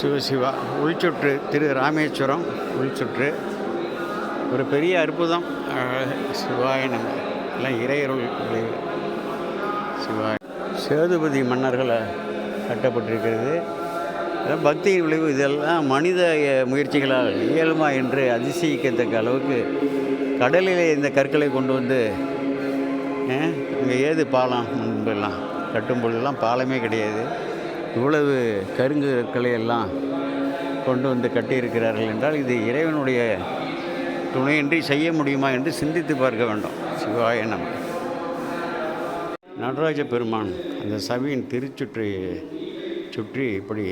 சிவசிவா உள்சுற்று திரு ராமேஸ்வரம் உள்சுற்று. ஒரு பெரிய அற்புதம். அஹ், சிவாய நம்ம எல்லாம் இறையருள் விளைவு. சேதுபதி மன்னர்களை கட்டப்பட்டிருக்கிறது. பக்தியின் விளைவு. இதெல்லாம் மனித முயற்சிகளால் இயலுமா என்று அதிசயிக்கத்தக்க அளவுக்கு கடலிலே இந்த கற்களை கொண்டு வந்து இங்கே ஏது பாலம் முன்பெல்லாம் கட்டும் பொழுதெல்லாம் பாலமே கிடையாது. இவ்வளவு கருங்கு கற்களை எல்லாம் கொண்டு வந்து கட்டியிருக்கிறார்கள் என்றால் இது இறைவனுடைய துணையின்றி செய்ய முடியுமா என்று சிந்தித்து பார்க்க வேண்டும். சிவாய நம. நடராஜ பெருமான் அந்த சபையின் திருச்சுற்றை சுற்றி இப்படி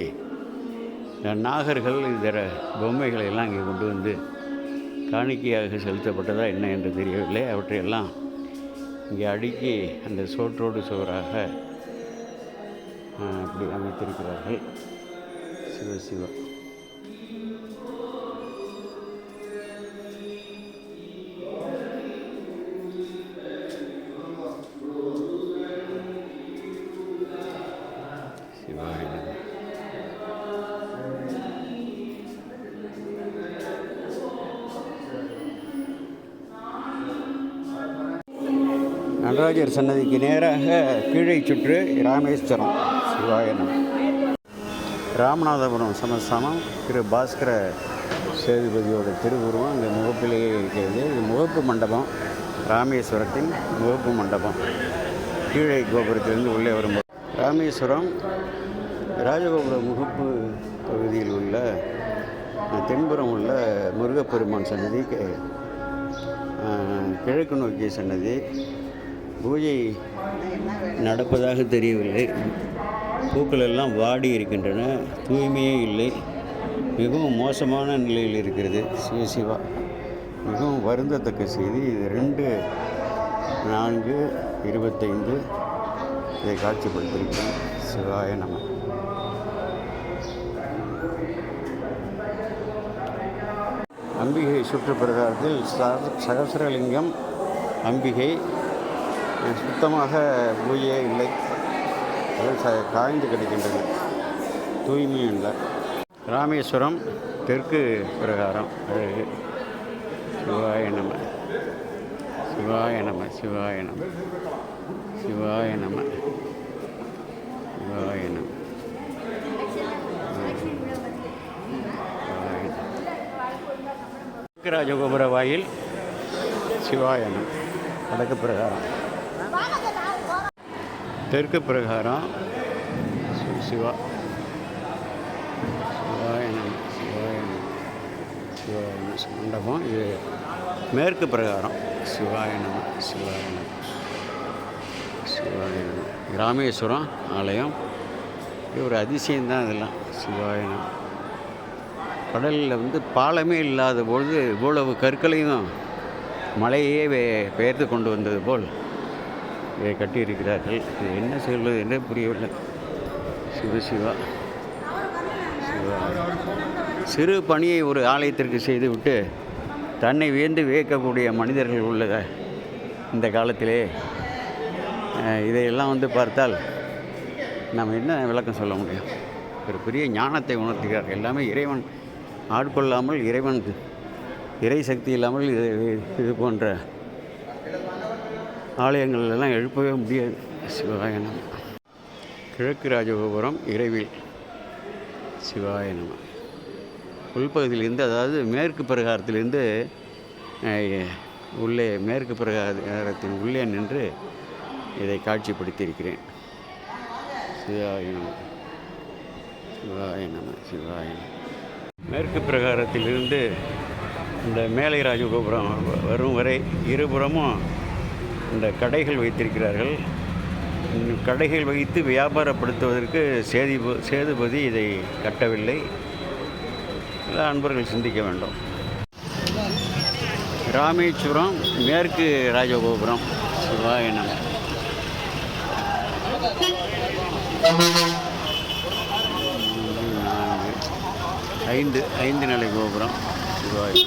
நாகர்கள் இதர பொம்மைகளை எல்லாம் இங்கே கொண்டு வந்து காணிக்கையாக செலுத்தப்பட்டதா என்ன என்று தெரியவில்லை. அவற்றையெல்லாம் இங்கே அடுக்கி அந்த சோற்றோடு சுவராக இப்படி அமைத்திருக்கிறார்கள். சிவ சிவா. நடராஜர் சன்னதிக்கு நேராக கீழே சுற்று ராமேஸ்வரம். சிவாயனம் ராமநாதபுரம் சமஸ்தானம் திரு பாஸ்கர சேதுபதியோட திருவுருவம் இந்த முகப்பிலேயே இருக்கிறது. இது முகப்பு மண்டபம். ராமேஸ்வரத்தின் முகப்பு மண்டபம். கீழே கோபுரத்திலிருந்து உள்ளே வரும்போது ராமேஸ்வரம் ராஜகோபுர முகப்பு பகுதியில் உள்ள தென்புறம் உள்ள முருகப்பெருமான் சன்னதி கிழக்கு நோக்கிய சன்னதி. பூஜை நடப்பதாக தெரியவில்லை. பூக்கள் எல்லாம் வாடி இருக்கின்றன. தூய்மையே இல்லை. மிகவும் மோசமான நிலையில் இருக்கிறது சிவசிவா மிகவும் வருந்தத்தக்க செய்தி. இது ரெண்டு நான்கு இருபத்தைந்து இதை காட்சிப்படுத்தியிருக்கிறேன். சிவாய நம. அம்பிகை சுற்றுப்பிரகாரத்தில் சகசரலிங்கம் அம்பிகை. சுத்தமாக பூஜையே இல்லை. ச காய்ந்து கிடக்கின்றது. தூய்மையும் இல்லை. ராமேஸ்வரம் தெற்கு பிரகாரம். அழகு சிவாய நம. சிவாய நம சிவாய நம. சிவாய நம. சிவாய நம. ராஜகோபுர வாயில் சிவாயனம் வடக்கு பிரகாரம். தெற்கு பிரகாரம் சிவா. சிவாயனம் சிவாயனம் சிவாயணம் மண்டபம். இது மேற்கு பிரகாரம். சிவாயனம் சிவாயனம் சிவாயனம். ராமேஸ்வரம் ஆலயம். இது ஒரு அதிசயம்தான் இதெல்லாம். சிவாயனம். கடலில் வந்து பாலமே இல்லாத பொழுது இவ்வளவு கற்களையும் மலையே பெயர்த்து கொண்டு வந்தது போல். கட்டியிருக்கிறார்கள். இது என்ன சொல்வது என்ன புரியவில்லை. சிவ சிவா. சிவா. சிறு பணியை ஒரு ஆலயத்திற்கு செய்துவிட்டு தன்னை வியந்து வியக்கக்கூடிய மனிதர்கள் உள்ளத இந்த காலத்திலே இதையெல்லாம் வந்து பார்த்தால் நம்ம என்ன விளக்கம் சொல்ல முடியும்? ஒரு பெரிய ஞானத்தை உணர்த்துகிறார் எல்லாமே இறைவன் ஆட்கொள்ளாமல் இறைவன் இறை சக்தி இல்லாமல் இது இது போன்ற ஆலயங்கள்லாம் எழுப்பவே முடியாது. சிவாயனம் கிழக்கு ராஜகோபுரம் இறைவில் சிவாயனம் உள்பகுதியிலிருந்து அதாவது மேற்கு பிரகாரத்திலிருந்து உள்ளே மேற்கு பிரகாரத்தின் உள்ளே நின்று இதை காட்சிப்படுத்தியிருக்கிறேன். சிவாய நம. சிவாய நம சிவாய மேற்கு பிரகாரத்திலிருந்து இந்த மேலை ராஜகோபுரம் வரும் வரை இருபுறமும் இந்த கடைகள் வைத்திருக்கிறார்கள். இந்த கடைகள் வைத்து வியாபாரப்படுத்துவதற்கு சேதி சேதுபதி இதை கட்டவில்லை. அன்பர்கள் சிந்திக்க வேண்டும். ராமேஸ்வரம் மேற்கு ராஜகோபுரம் சிவாய நம. ஐந்து ஐந்து நிலை கோபுரம் சிவாய்